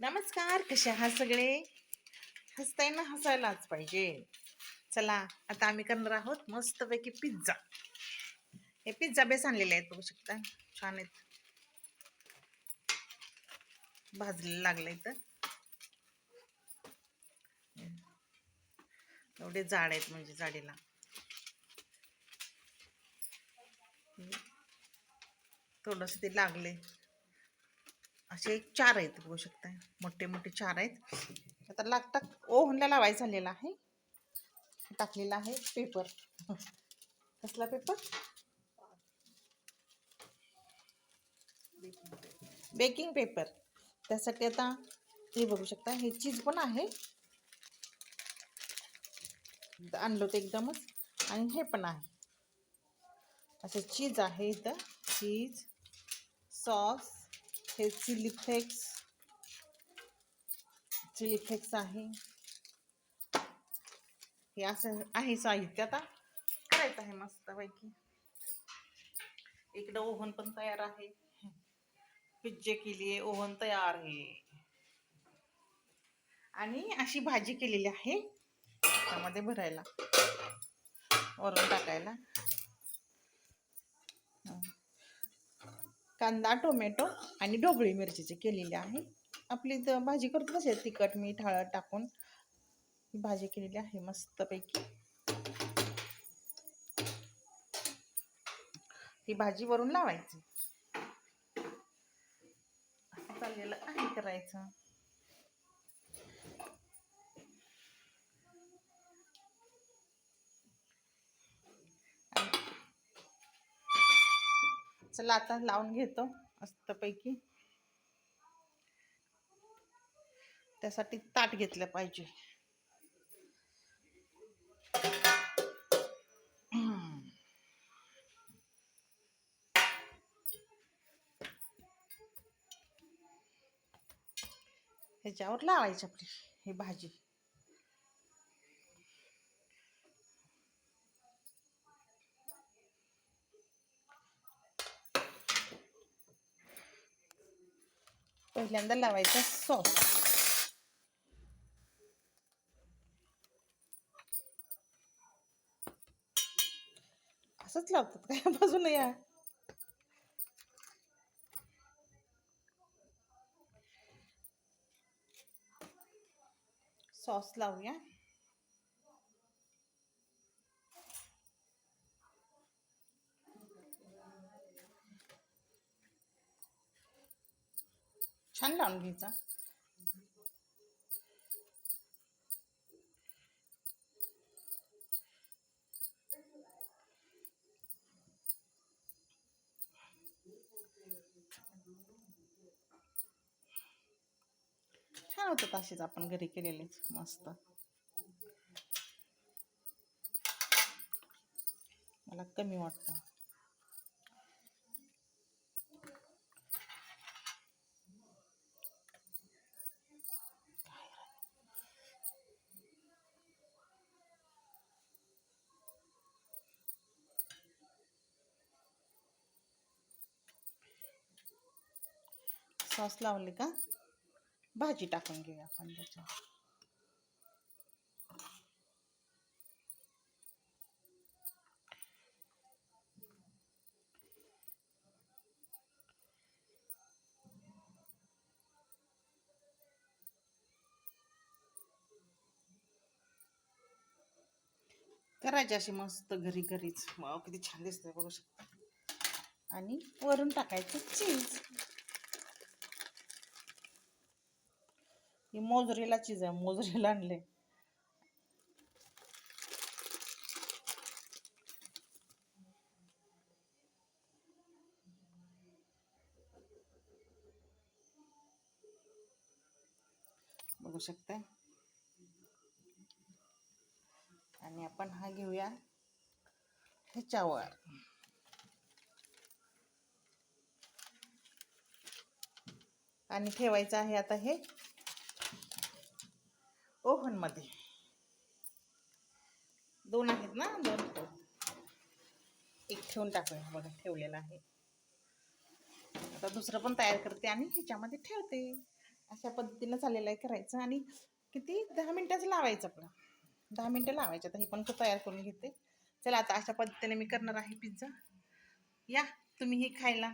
नमस्कार कसे आहात सगळे? हसताय ना हसायलाच पाहिजे. चला आता आम्ही करणार आहोत मस्तपैकी पिझ्झा. हे पिझ्झा बेस आणलेले आहेत बघू शकता. छान आहेत. भाजलेलं लागलं तर एवढे जाड आहेत म्हणजे जाडीला. थोडस ते लागले. असे चार आहेत बघू शकता मोठे मोठे चार आहेत. आता लागतात. ओव्हनला लावायचा झालेला आहे. टाकलेला आहे पेपर. कसला पेपर? Baking paper. त्यासाठी आता हे बघू शकता. हे चीज पण आहे. आणलं होतं एकदमच. आणि हे पण आहे. असं चीज आहे इथं. चीज सॉस हे चिली फ्लेक्स चिली फ्लेक्स आहे. हे असं आहे साहित्य आता. करायचं आहे मस्तपैकी. इकडं ओव्हन पण तयार आहे. पिज्जे केली ओव्हन तयार आहे. आणि अशी भाजी केलेली आहे. त्यामध्ये भरायला. वरून टाकायला. कांदा टोमॅटो आणि ढोबळी मिरचीचे केलेले आहे. आपली तर भाजी करतो तसे तिखट मीठ हळद टाकून भाजी केलेली आहे मस्तपैकी. ही भाजी वरून लावायची. असं चाललेलं आहे करायचं. चला आता लावून घेतो मस्तपैकी. त्यासाठी ताट घेतलं पाहिजे. ह्याच्यावर लावायची आपली ही भाजी. पहिल्यांदा लावायचा सॉस असंच लावतात काय बाजून या सॉस लावूया छान लावून घ्यायचा. छान होतं तसेच आपण घरी केलेलेच? मस्त. मला कमी वाटतं. सॉस लावले का? भाजी टाकून घेऊया आपण त्याच्यावर करायची अशी मस्त घरी घरीच. किती छान दिसतंय बघू शकता. आणि वरून टाकायचं चीज ही मोजरीला चीज आहे मोजरीला आणले. बघू शकता. आणि आपण हा घेऊया ह्याच्यावर आणि ठेवायचं आहे आता हे ओव्हनमध्ये. दोन आहेत ना दोन एक ठेवून टाकूया बघा ठेवलेला आहे. आता दुसरं पण तयार करते आणि ह्याच्यामध्ये ठेवते. अशा पद्धतीनं चाललेलं आहे करायचं आणि किती? दहा मिनटाचं लावायचं आपलं. दहा मिनटं लावायचं आता ही पण तयार करून घेते. चला आता अशा पद्धतीने मी करणार आहे पिझ्झा. या तुम्ही हे खायला.